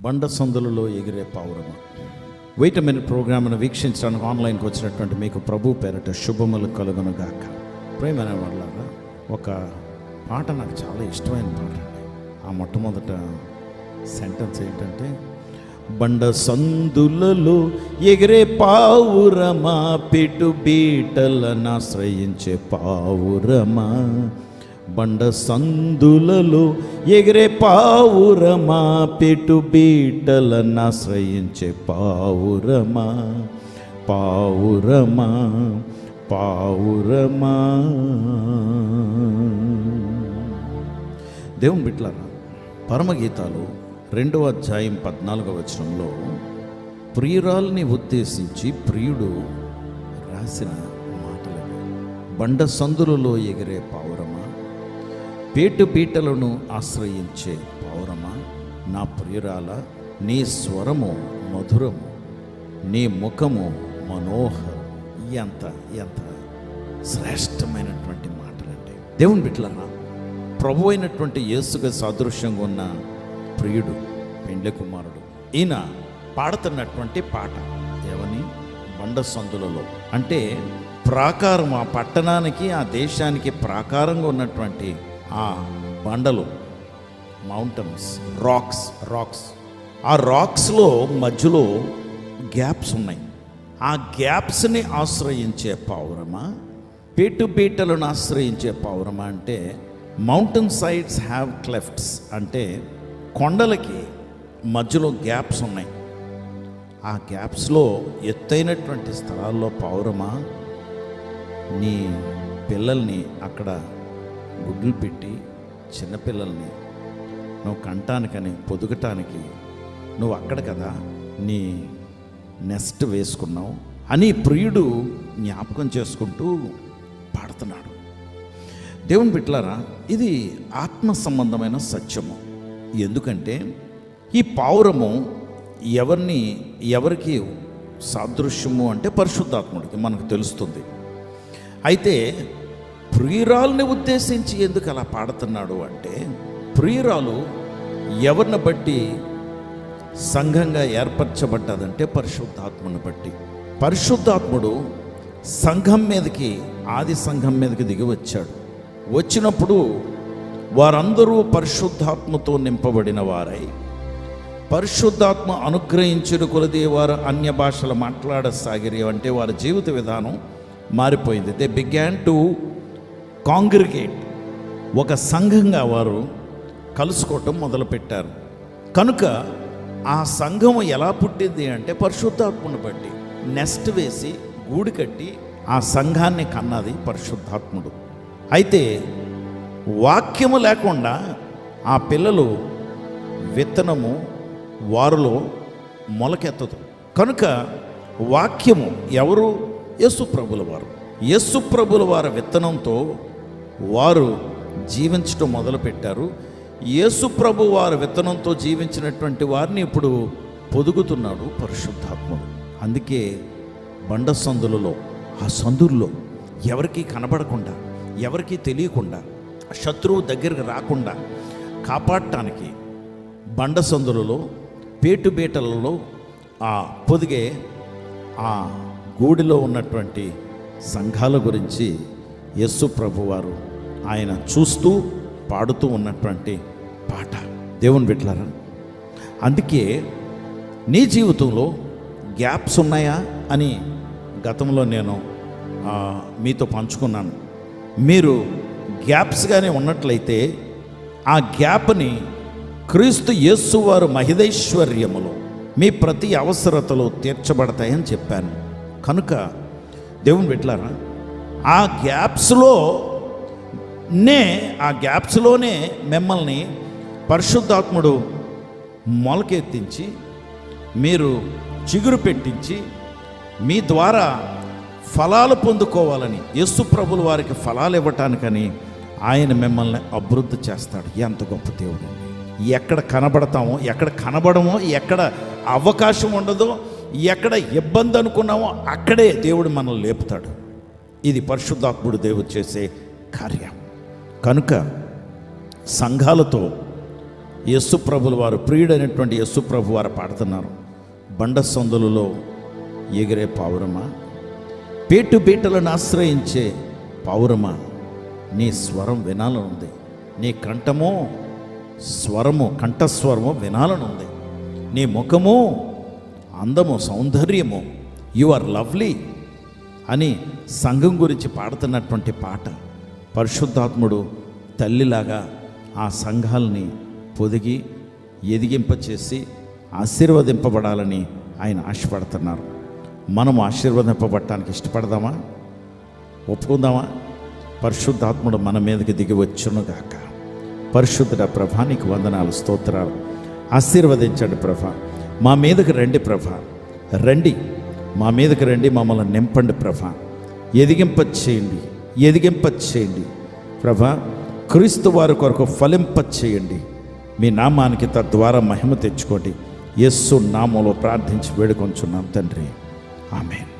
బండ సందులలో ఎగిరే పావురమ. Wait minute ప్రోగ్రామ్ను వీక్షించడానికి ఆన్లైన్కి వచ్చినటువంటి మీకు ప్రభు పేరట శుభములు కలుగునుగాక. ప్రేమైన వాళ్ళగా ఒక పాట నాకు చాలా ఇష్టమైన పాట అండి. ఆ మొట్టమొదట సెంటెన్స్ ఏంటంటే బండ సందులలో ఎగిరే పావురమా పిటు బీటలను ఆశ్రయించే పావురమా బండ సందులలో ఎగిరే పావురమా పెటు బీటలను ఆశ్రయించే పావురమా పావురమా పావురమా. దేవుని బిట్లరా పరమగీతాలు రెండవ అధ్యాయం పద్నాలుగవ వచనంలో ప్రియురాల్ని ఉద్దేశించి ప్రియుడు రాసిన మాటలు బండ సందులలో ఎగిరే పావురం పీటలను ఆశ్రయించే పౌరమా? నా ప్రియురాల నీ స్వరము మధురము నీ ముఖము మనోహరం ఎంత ఎంత శ్రేష్టమైనటువంటి మాటలండి. దేవుని బిడ్డలరా ప్రభు అయినటువంటి యేసుగా సాదృశ్యంగా ఉన్న ప్రియుడు పెండ్ల కుమారుడు ఈయన పాడుతున్నటువంటి పాట ఏమని? బండ సందులలో. అంటే ప్రాకారం ఆ పట్టణానికి ఆ దేశానికి ప్రాకారంగా ఉన్నటువంటి ఆ బండలు మౌంటైన్స్ రాక్స్ రాక్స్ ఆ రాక్స్లో మధ్యలో గ్యాప్స్ ఉన్నాయి. ఆ గ్యాప్స్ని ఆశ్రయించే పౌరమా పీటు పీటలను ఆశ్రయించే పౌరమా అంటే మౌంటైన్ సైడ్స్ హ్యావ్ క్లెఫ్ట్స్ అంటే కొండలకి మధ్యలో గ్యాప్స్ ఉన్నాయి. ఆ గ్యాప్స్లో ఎత్తైనటువంటి స్థలాల్లో పౌరమా నీ పిల్లల్ని అక్కడ గుడ్లు పెట్టి చిన్నపిల్లల్ని నువ్వు కంటానికని పొదుగటానికి నువ్వు అక్కడ కదా నీ నెస్ట్ వేసుకున్నావు అని ప్రియుడు జ్ఞాపకం చేసుకుంటూ పాడుతున్నాడు. దేవుని బిట్లారా ఇది ఆత్మ సంబంధమైన సత్యము. ఎందుకంటే ఈ పావురము ఎవరిని ఎవరికి సాదృశ్యము అంటే పరిశుద్ధాత్ముడికి మనకు తెలుస్తుంది. అయితే ప్రియురాల్ని ఉద్దేశించి ఎందుకు అలా పాడుతున్నాడు అంటే ప్రియురాలు ఎవరిని బట్టి సంఘంగా ఏర్పరచబడ్డదంటే పరిశుద్ధాత్మను బట్టి. పరిశుద్ధాత్ముడు సంఘం మీదకి ఆది సంఘం మీదకి దిగి వచ్చాడు. వచ్చినప్పుడు వారందరూ పరిశుద్ధాత్మతో నింపబడిన వారై పరిశుద్ధాత్మ అనుగ్రహించిన కొలది వారు అన్య భాషలు మాట్లాడసాగిరి అంటే వారి జీవిత విధానం మారిపోయింది. They began to congregate. ఒక సంఘంగా వారు కలుసుకోవటం మొదలుపెట్టారు. కనుక ఆ సంఘం ఎలా పుట్టింది అంటే పరిశుద్ధాత్మను బట్టి. నెస్ట్ వేసి గూడు కట్టి ఆ సంఘాన్ని కన్నది పరిశుద్ధాత్ముడు. అయితే వాక్యము లేకుండా ఆ పిల్లలు విత్తనము వారిలో మొలకెత్తదు. కనుక వాక్యము ఎవరు? యేసు ప్రభుల వారు యేసు ప్రభుల వారి విత్తనంతో వారు జీవించటం మొదలుపెట్టారు. యేసుప్రభు వారు వారి విత్తనంతో జీవించినటువంటి వారిని ఇప్పుడు పొదుగుతున్నాడు పరిశుద్ధాత్ముడు. అందుకే బండ సందులలో ఆ సందుల్లో ఎవరికీ కనబడకుండా ఎవరికీ తెలియకుండా శత్రువు దగ్గరికి రాకుండా కాపాడటానికి బండ సందులలో పేటుబేటలలో ఆ పొదిగే ఆ గూడిలో ఉన్నటువంటి సంఘాల గురించి యస్సు ప్రభువారు ఆయన చూస్తూ పాడుతూ ఉన్నటువంటి పాట. దేవుని బిడ్డలారా అందుకే నీ జీవితంలో గ్యాప్స్ ఉన్నాయా అని గతంలో నేను మీతో పంచుకున్నాను. మీరు గ్యాప్స్గానే ఉన్నట్లయితే ఆ గ్యాప్ని క్రీస్తు యేసు వారు మహిదైశ్వర్యములు మీ ప్రతి అవసరతలు తీర్చబడతాయని చెప్పాను. కనుక దేవుని పెట్టారా ఆ గ్యాప్స్లో నే ఆ గ్యాప్స్లోనే మిమ్మల్ని పరిశుద్ధాత్ముడు మొలకెత్తించి మీరు చిగురు పెట్టించి మీ ద్వారా ఫలాలు పొందుకోవాలని యేసు ప్రభులు వారికి ఫలాలు ఇవ్వటానికని ఆయన మిమ్మల్ని అభివృద్ధి చేస్తాడు. ఎంత గొప్ప దేవుడు ఎక్కడ కనబడతామో ఎక్కడ కనబడమో ఎక్కడ అవకాశం ఉండదో ఎక్కడ ఇబ్బంది అనుకున్నామో అక్కడే దేవుడు మనల్ని లేపుతాడు. ఇది పరిశుద్ధాత్ముడు దేవుడు చేసే కార్యం. కనుక సంఘాలతో యస్సుప్రభుల వారు ప్రియుడైనటువంటి యస్సుప్రభు వారు పాడుతున్నారు. బండ సందులలో ఎగిరే పావురమా పేటు బీటలను ఆశ్రయించే పావురమా నీ స్వరం వినాలనుంది నీ కంఠము స్వరము కంఠస్వరము వినాలనుంది నీ ముఖము అందము సౌందర్యము యు ఆర్ లవ్లీ అని సంఘం గురించి పాడుతున్నటువంటి పాట. పరిశుద్ధాత్ముడు తల్లిలాగా ఆ సంఘాలని పొదిగి ఎదిగింపచేసి ఆశీర్వదింపబడాలని ఆయన ఆశపడుతున్నారు. మనం ఆశీర్వదింపబడటానికి ఇష్టపడదామా? ఒప్పుకుందామా? పరిశుద్ధాత్ముడు మన మీదకి దిగి వచ్చునుగాక పరిశుద్ధుడ ప్రభా నీకు వందనాలు స్తోత్రాలు. ఆశీర్వదించండి ప్రభ. మా మీదకి రండి ప్రభ. రండి. మా మీదకి రండి మమ్మల్ని నింపండి ప్రభ. ఎదిగింప చేయండి ఎదిగింప చేయండి. ప్రభ క్రీస్తు వారి కొరకు ఫలింప చేయండి. మీ నామానికి తద్వారా మహిమ తెచ్చుకోండి. యస్సు నామంలో ప్రార్థించి వేడుకొంచున్నాం తండ్రి. ఆమెను.